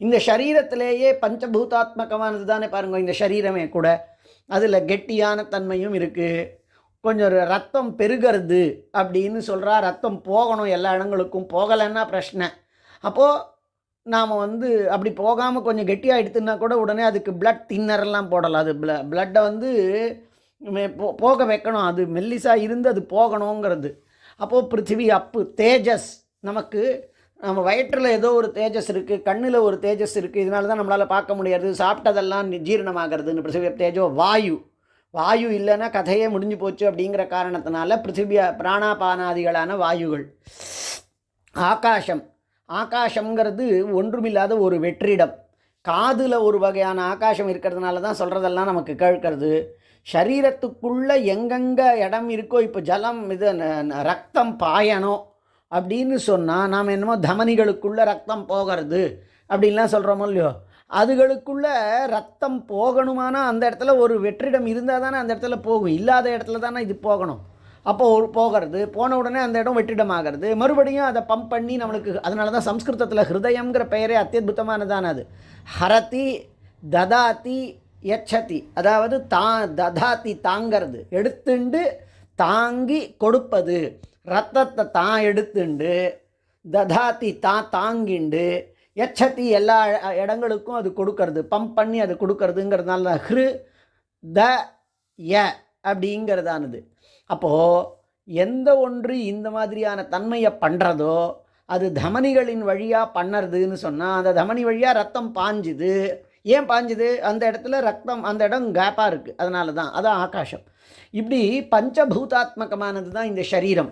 இந்த சரீரத்திலேயே பஞ்சபூதாத்மகமானது தானே பாருங்க இந்த சரீரமே கூட. அதில் கெட்டியான தன்மையும் இருக்குது கொஞ்சம் ரத்தம் பெருகிறது அப்படின்னு சொல்கிறா ரத்தம் போகணும் எல்லா இடங்களுக்கும். போகலைன்னா பிரச்சனை. அப்போது நாம் வந்து அப்படி போகாமல் கொஞ்சம் கெட்டியாக எடுத்துனா கூட உடனே அதுக்கு பிளட் தின்னரெல்லாம் போடலாம். அது ப்ள பிளட்டை வந்து போ- போக வைக்கணும். அது மெல்லிசாக இருந்து அது போகணுங்கிறது. அப்போது பிருத்திவி அப்பு தேஜஸ் நமக்கு நம்ம வயிற்றில் ஏதோ ஒரு தேஜஸ் இருக்குது கண்ணில் ஒரு தேஜஸ் இருக்குது இதனால தான் நம்மளால் பார்க்க முடியாது. சாப்பிட்டதெல்லாம் ஜீரணமாகிறதுன்னு. பிருத்திவி தேஜோ வாயு. வாயு இல்லைன்னா கதையே முடிஞ்சு போச்சு அப்படிங்கிற காரணத்தினால பிருத்திவியா பிராணாபானாதிகளான வாயுகள். ஆகாசம் ஆகாசம்ங்கிறது ஒன்றுமில்லாத ஒரு வெற்றிடம். காதில் ஒரு வகையான ஆகாசம் இருக்கிறதுனால தான் சொல்கிறதெல்லாம் நமக்கு கேட்கறது. சரீரத்துக்குள்ளே எங்கெங்கே இடம் இருக்கோ இப்போ ஜலம் இது ந- ந- ரத்தம் பாயணும் அப்படின்னு சொன்னால் நாம் என்னமோ தமனிகளுக்குள்ளே ரத்தம் போகிறது அப்படின்லாம் சொல்கிறோமோ இல்லையோ? அதுகளுக்குள்ளே ரத்தம் போகணுமானா அந்த இடத்துல ஒரு வெற்றிடம் இருந்தால் தானே அந்த இடத்துல போகும். இல்லாத இடத்துல தானே இது போகணும். அப்போ போகிறது போன உடனே அந்த இடம் வெற்றிடம் ஆகிறது மறுபடியும் அதை பம்ப் பண்ணி நம்மளுக்கு அதனால தான் சம்ஸ்கிருதத்தில் ஹிருதயங்கிற பெயரே அத்தியுதமானதான அது. ஹரதி ததாத்தி எச்சதி அதாவது தா ததாத்தி தாங்கிறது. எடுத்துண்டு தாங்கி கொடுப்பது. ரத்தத்தை தான் எடுத்துண்டு ததாத்தி தான் தாங்கிண்டு எச்சத்தி எல்லா இடங்களுக்கும் அது கொடுக்கறது பம்ப் பண்ணி அது கொடுக்கறதுங்கிறதுனால ஹிரு த ய அப்படிங்கிறதானது. அப்போது எந்த ஒன்று இந்த மாதிரியான தன்மையை பண்ணுறதோ அது தமனிகளின் வழியாக பண்ணுறதுன்னு சொன்னால் அந்த தமனி வழியாக ரத்தம் பாஞ்சுது. ஏன் பாஞ்சுது? அந்த இடத்துல ரத்தம் அந்த இடம் கேப்பாக இருக்குது அதனால தான் அதான் ஆகாசம் இப்படி பஞ்சபூதாத்மகமானது தான் இந்த சரீரம்.